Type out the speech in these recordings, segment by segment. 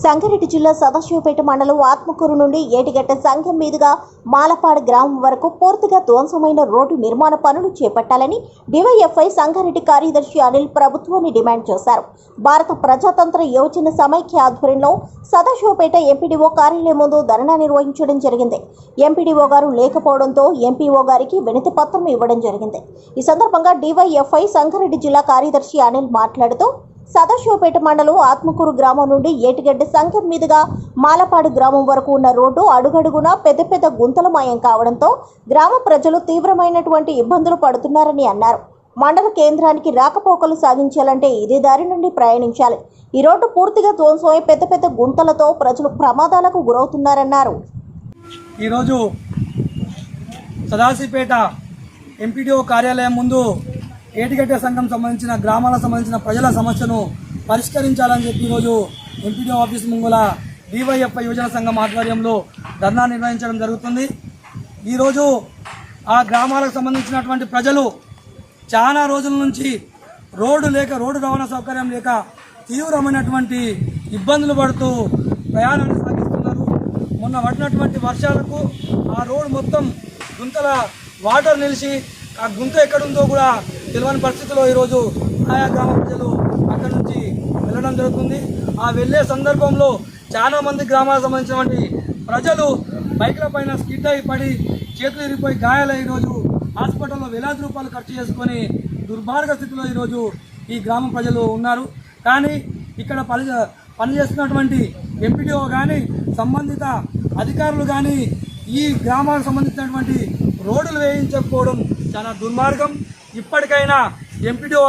సంగారెడ్డి జిల్లా సదాశివపేట మండలం ఆత్మకూరు నుండి ఏటిగట్ట సంఘం మీదుగా మాలపాడు గ్రామం వరకు పూర్తిగా ధ్వంసమైన రోడ్డు నిర్మాణ పనులు చేపట్టాలని డివైఎఫ్ఐ సంగారెడ్డి కార్యదర్శి అనిల్ ప్రభుత్వాన్ని డిమాండ్ చేశారు. భారత ప్రజాతంత్ర యువజన సమైక్య ఆధ్వర్యంలో సదాశివపేట ఎంపీడీఓ కార్యాలయం ముందు ధర్నా నిర్వహించడం జరిగింది. ఎంపీడీఓ గారు లేకపోవడంతో ఎంపీఓ గారికి వినతి పత్రం ఇవ్వడం జరిగింది. ఈ సందర్భంగా డివైఎఫ్ఐ సంగారెడ్డి జిల్లా కార్యదర్శి అనిల్ మాట్లాడుతూ సదాశివపేట మండలం ఆత్మకూరు గ్రామం నుండి ఏటిగడ్డ సంఘం మీదుగా మాలపాడు గ్రామం వరకు ఉన్న రోడ్డు అడుగడుగునా పెద్ద పెద్ద గుంతలమయం కావడంతో గ్రామ ప్రజలు తీవ్రమైనటువంటి ఇబ్బందులు పడుతున్నారని అన్నారు. మండల కేంద్రానికి రాకపోకలు సాగించాలంటే ఇదే దారి నుండి ప్రయాణించాలి. ఈ రోడ్డు పూర్తిగా ధ్వంసమై పెద్ద పెద్ద గుంతలతో ప్రజలు ప్రమాదాలకు గురవుతున్నారన్నారు. ఈరోజు సదాశివపేట ఎంపీడీఓ కార్యాలయం ముందు ఏటిగడ్డ సంఘం సంబంధించిన గ్రామాలకు సంబంధించిన ప్రజల సమస్యను పరిష్కరించాలని చెప్పి ఈరోజు ఎంపీడీ ఆఫీస్ ముంగుల డివైఎఫ్ఐ యువజన సంఘం ఆధ్వర్యంలో ధర్నా నిర్వహించడం జరుగుతుంది. ఈరోజు ఆ గ్రామాలకు సంబంధించినటువంటి ప్రజలు చాలా రోజుల నుంచి రోడ్డు లేక రోడ్డు రవాణా సౌకర్యం లేక తీవ్రమైనటువంటి ఇబ్బందులు పడుతూ ప్రయాణాన్ని సాగిస్తున్నారు. మొన్న పడినటువంటి వర్షాలకు ఆ రోడ్డు మొత్తం గుంతల వాటర్ నిలిచి ఆ గుంత ఎక్కడుందో కూడా తెలియని పరిస్థితిలో ఈరోజు ఆయా గ్రామ ప్రజలు అక్కడి నుంచి వెళ్ళడం జరుగుతుంది. ఆ వెళ్ళే సందర్భంలో చాలా మంది గ్రామాలకు సంబంధించినటువంటి ప్రజలు బైక్ల పైన స్కిడ్ అయి పడి చేతులు ఇరిగిపోయి గాయాలై ఈరోజు హాస్పిటల్లో వేలాది రూపాయలు ఖర్చు చేసుకొని దుర్భార్గ స్థితిలో ఈరోజు ఈ గ్రామ ప్రజలు ఉన్నారు. కానీ ఇక్కడ పని పనిచేస్తున్నటువంటి ఎంపీడీఓ కానీ సంబంధిత అధికారులు కానీ ఈ గ్రామానికి సంబంధించినటువంటి రోడ్లు వేయించకపోవడం చాలా దుర్మార్గం. ఇప్పటికైనా ఎంపీడీఓ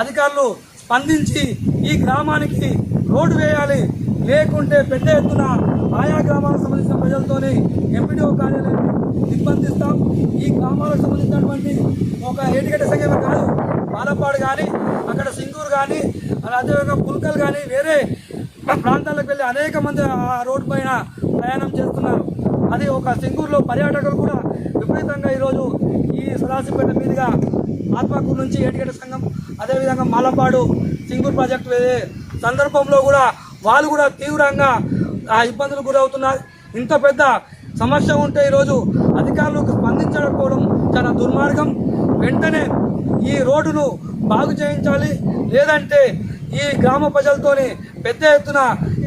అధికారులు స్పందించి ఈ గ్రామానికి రోడ్డు వేయాలి. లేకుంటే పెద్ద ఎత్తున ఆయా గ్రామాలకు సంబంధించిన ప్రజలతోనే ఎంపీడీఓ కార్యాలయం నిర్బంధిస్తాం. ఈ గ్రామాలకు సంబంధించినటువంటి ఒక ఏటిగడ్డ సంఘమే కాదు. పాలపాడు కానీ అక్కడ సింగూరు కానీ అదేవిధంగా పుల్కలు కానీ వేరే ప్రాంతాలకు వెళ్ళి అనేక మంది ఆ రోడ్డు పైన ప్రయాణం చేస్తున్నారు. అది ఒక సింగూరులో పర్యాటకులు కూడా విపరీతంగా ఈరోజు సదాశివపేట మీదుగా ఆత్మకూరు నుంచి ఏటిగడ్డ సంఘం అదేవిధంగా మాలపాడు సింగూరు ప్రాజెక్టు సందర్భంలో కూడా వాళ్ళు కూడా తీవ్రంగా ఆ ఇబ్బందులు గురవుతున్నారు. ఇంత పెద్ద సమస్య ఉంటే ఈరోజు అధికారులకు స్పందించకపోవడం చాలా దుర్మార్గం. వెంటనే ఈ రోడ్డును బాగు చేయించాలి. లేదంటే ఈ గ్రామ ప్రజలతోని పెద్ద ఎత్తున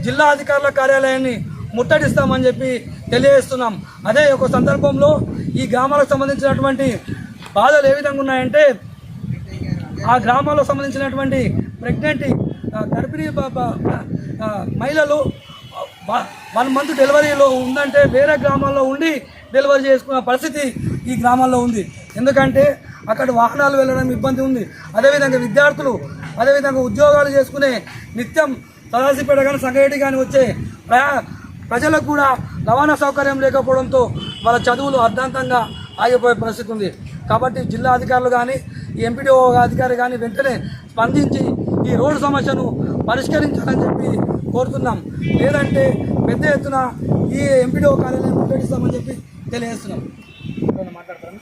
జిల్లా అధికారుల కార్యాలయాన్ని ముట్టడిస్తామని చెప్పి తెలియజేస్తున్నాం. అదే ఒక సందర్భంలో ఈ గ్రామాలకు సంబంధించినటువంటి బాధలు ఏ విధంగా ఉన్నాయంటే ఆ గ్రామాల్లో సంబంధించినటువంటి ప్రెగ్నెంట్ గర్భిణీ మహిళలు వన్ మంత్ డెలివరీలో ఉందంటే వేరే గ్రామాల్లో ఉండి డెలివరీ చేసుకున్న పరిస్థితి ఈ గ్రామాల్లో ఉంది. ఎందుకంటే అక్కడ వాహనాలు వెళ్ళడం ఇబ్బంది ఉంది. అదేవిధంగా విద్యార్థులు అదేవిధంగా ఉద్యోగాలు చేసుకునే నిత్యం తలాసిపేట కానీ సంగారెడ్డి కానీ వచ్చే ప్రయా ప్రజలకు కూడా రవాణా సౌకర్యం లేకపోవడంతో వాళ్ళ చదువులు అర్ధాంతంగా ఆగిపోయే పరిస్థితి ఉంది. కాబట్టి జిల్లా అధికారులు కానీ ఈ ఎంపీడీఓ అధికారి కానీ వెంటనే స్పందించి ఈ రోడ్డు సమస్యను పరిష్కరించాలని చెప్పి కోరుతున్నాం. లేదంటే పెద్ద ఎత్తున ఈ ఎంపీడీఓ కార్యాలయం ముట్టడిస్తామని చెప్పి తెలియజేస్తున్నాం. మాట్లాడతాను